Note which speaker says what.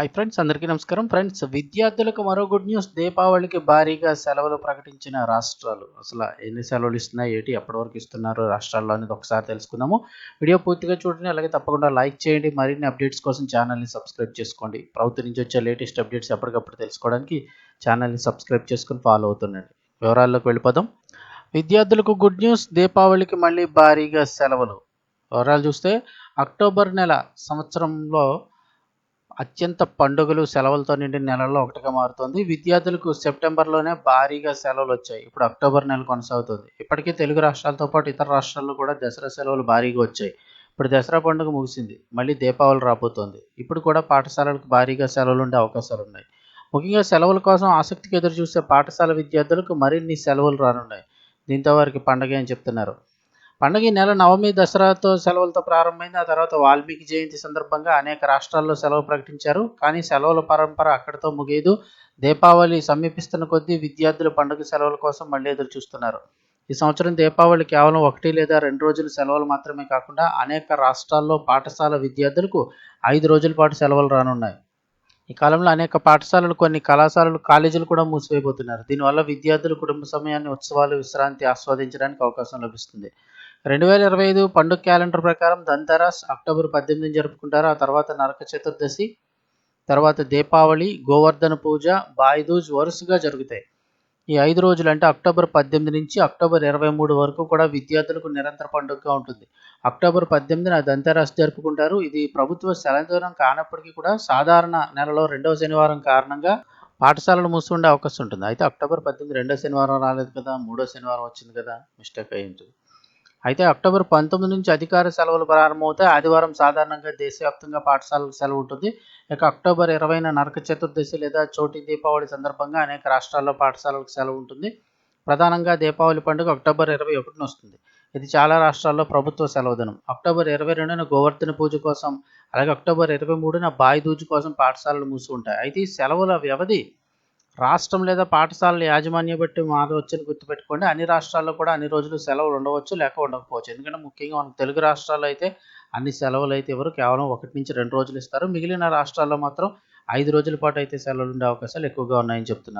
Speaker 1: Hi friends అందరికీ నమస్కారం. Friends విద్యార్థులకు మరో గుడ్ న్యూస్ దీపావళికి భారీగా సెలవులు ప్రకటించిన రాష్ట్రాలు. అసలు ఎన్ని సెలవులు ఇస్తున్నాయి ఏంటి ఎప్పటి వరకు ఇస్తున్నారు రాష్ట్రాల్లో అనేది ఒకసారి తెలుసుకుందాము. వీడియో పూర్తిగా చూడండి అలాగే తప్పకుండా లైక్ చేయండి. మరిన్ని అప్డేట్స్ కోసం ఛానల్ని సబ్స్క్రైబ్ చేసుకోండి. ప్రభుత్వం నుంచి వచ్చే లేటెస్ట్ అప్డేట్స్ ఎప్పటికప్పుడు తెలుసుకోవడానికి ఛానల్ని సబ్స్క్రైబ్ చేసుకుని ఫాలో అవుతుండండి. వివరాల్లోకి వెళ్ళిపోదాం. విద్యార్థులకు గుడ్ న్యూస్ దీపావళికి మళ్ళీ భారీగా సెలవులు. వివరాలు చూస్తే అక్టోబర్ నెల సంవత్సరంలో అత్యంత పండుగలు సెలవులతో నిండిన నెలల్లో ఒకటిగా మారుతోంది. విద్యార్థులకు సెప్టెంబర్లోనే భారీగా సెలవులు వచ్చాయి. ఇప్పుడు అక్టోబర్ నెల కొనసాగుతుంది. ఇప్పటికే తెలుగు రాష్ట్రాలతో పాటు ఇతర రాష్ట్రాల్లో కూడా దసరా సెలవులు భారీగా వచ్చాయి. ఇప్పుడు దసరా పండుగ ముగిసింది. మళ్ళీ దీపావళి రాబోతోంది. ఇప్పుడు కూడా పాఠశాలలకు భారీగా సెలవులు ఉండే అవకాశాలు ఉన్నాయి. ముఖ్యంగా సెలవుల కోసం ఆసక్తికి ఎదురు చూసే పాఠశాల విద్యార్థులకు మరిన్ని సెలవులు రానున్నాయి. దీంతో వారికి పండగ అని చెప్తున్నారు. పండుగ ఈ నెల నవమి దసరాతో సెలవులతో ప్రారంభమైంది. ఆ తర్వాత వాల్మీకి జయంతి సందర్భంగా అనేక రాష్ట్రాల్లో సెలవు ప్రకటించారు. కానీ సెలవుల పరంపర అక్కడితో ముగియదు. దీపావళి సమీపిస్తున్న కొద్దీ విద్యార్థులు పండుగ సెలవుల కోసం మళ్ళీ ఎదురు చూస్తున్నారు ఈ సంవత్సరం దీపావళి కేవలం ఒకటి లేదా రెండు రోజుల సెలవులు మాత్రమే కాకుండా అనేక రాష్ట్రాల్లో పాఠశాల విద్యార్థులకు ఐదు రోజుల పాటు సెలవులు రానున్నాయి. ఈ కాలంలో అనేక పాఠశాలలు కొన్ని కళాశాలలు కాలేజీలు కూడా మూసివేయబోతున్నారు. దీనివల్ల విద్యార్థులు కుటుంబ సమయాన్ని ఉత్సవాలు విశ్రాంతి ఆస్వాదించడానికి అవకాశం లభిస్తుంది. రెండు వేల ఇరవై ఐదు పండుగ క్యాలెండర్ ప్రకారం ధన్తెరస్ అక్టోబర్ పద్దెనిమిదిని జరుపుకుంటారు. ఆ తర్వాత నరక చతుర్దశి తర్వాత దీపావళి గోవర్ధన పూజ బాయిదూజ్ వరుసగా జరుగుతాయి. ఈ ఐదు రోజులు అంటే అక్టోబర్ పద్దెనిమిది నుంచి అక్టోబర్ ఇరవై మూడు వరకు కూడా విద్యార్థులకు నిరంతర పండుగగా ఉంటుంది. అక్టోబర్ పద్దెనిమిదిన దంతరాశి జరుపుకుంటారు. ఇది ప్రభుత్వ సెలవుదినం కానప్పటికీ కూడా సాధారణ నెలలో రెండవ శనివారం కారణంగా పాఠశాలలు మూసుకుండే అవకాశం ఉంటుంది. అయితే అక్టోబర్ పద్దెనిమిది రెండో శనివారం రాలేదు కదా మూడో శనివారం వచ్చింది కదా మిస్టేక్ అయ్యి ఉంటుంది అయితే అక్టోబర్ పంతొమ్మిది నుంచి అధికార సెలవులు ప్రారంభమవుతాయి. ఆదివారం సాధారణంగా దేశవ్యాప్తంగా పాఠశాలకు సెలవు ఉంటుంది. ఇక అక్టోబర్ ఇరవైన నరక చతుర్దశి లేదా చోటి దీపావళి సందర్భంగా అనేక రాష్ట్రాల్లో పాఠశాలకు సెలవు ఉంటుంది. ప్రధానంగా దీపావళి పండుగ అక్టోబర్ ఇరవై ఒకటిన వస్తుంది. ఇది చాలా రాష్ట్రాల్లో ప్రభుత్వ సెలవు దినం. అక్టోబర్ ఇరవై రెండున గోవర్ధన పూజ కోసం అలాగే అక్టోబర్ ఇరవై మూడున బాయి దూజు కోసం పాఠశాలలు మూసి ఉంటాయి. అయితే ఈ సెలవుల వ్యవధి రాష్ట్రం లేదా పాఠశాలల యాజమాన్యం బట్టి మారవచ్చని గుర్తుపెట్టుకోండి. అన్ని రాష్ట్రాల్లో కూడా అన్ని రోజులు సెలవులు ఉండవచ్చు లేక ఉండకపోవచ్చు. ఎందుకంటే ముఖ్యంగా మనకు తెలుగు రాష్ట్రాల్లో అయితే అన్ని సెలవులు అయితే ఎవరు కేవలం ఒకటి నుంచి రెండు రోజులు ఇస్తారు. మిగిలిన రాష్ట్రాల్లో మాత్రం ఐదు రోజుల పాటు అయితే సెలవులు ఉండే అవకాశాలు ఎక్కువగా ఉన్నాయని చెప్తున్నారు.